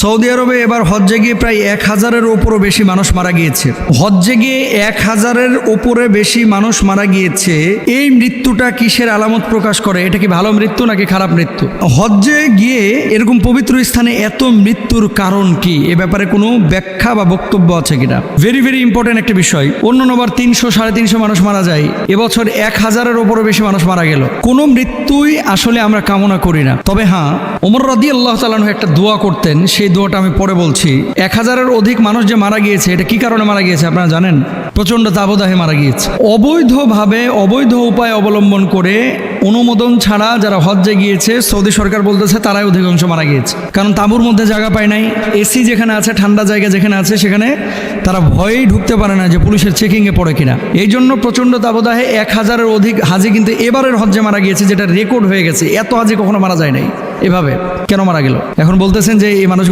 Saudi আরবে এবার হজ্জে গিয়ে প্রায় এক হাজারের ওপরও বেশি মানুষ মারা গিয়েছে। হজ্জে গিয়ে এক হাজারের ওপরে বেশি মানুষ মারা গিয়েছে। এই মৃত্যুটা কিসের আলামত প্রকাশ করে? এটা কি ভালো মৃত্যু নাকি খারাপ মৃত্যু? হজ্জে গিয়ে এরকম পবিত্র স্থানে এত মৃত্যুর কারণ কি? এ ব্যাপারে কোনো ব্যাখ্যা বা বক্তব্য আছে কিনা? ভেরি ভেরি ইম্পর্টেন্ট একটা বিষয়। অন্য নবার তিনশো, সাড়ে তিনশো মানুষ মারা যায়। এবছর এক হাজারের ওপরও বেশি মানুষ মারা গেল। কোনো মৃত্যুই আসলে আমরা কামনা করি না। তবে হ্যাঁ ওমর রাদি আল্লাহ তালানহ একটা দোয়া করতেন, সেই দোয়াটা আমি পরে বলছি। এক হাজারের অধিক মানুষ যে মারা গিয়েছে, এটা কি কারণে মারা গিয়েছে আপনারা জানেন? প্রচণ্ড তাবদাহে মারা গিয়েছে। অবৈধভাবে অবৈধ উপায় অবলম্বন করে অনুমোদন ছাড়া যারা হজ্জে গিয়েছে, সৌদি সরকার বলতেছে তারাই অধিকাংশ মারা গিয়েছে। কারণ তাঁবুর মধ্যে জায়গা পায় নাই, এসি যেখানে আছে, ঠান্ডা জায়গা যেখানে আছে, সেখানে তারা ভয়েই ঢুকতে পারে না যে পুলিশের চেকিংয়ে পড়ে কিনা। এই জন্য প্রচণ্ড তাবদাহে এক হাজারের অধিক হাজি কিন্তু এবারের হজ্জে মারা গিয়েছে, যেটা রেকর্ড হয়ে গেছে। এত হাজি কখনো মারা যায় নাই। এভাবে কেন মারা গেল? এখন বলতেছেন যে এই মানুষগুলো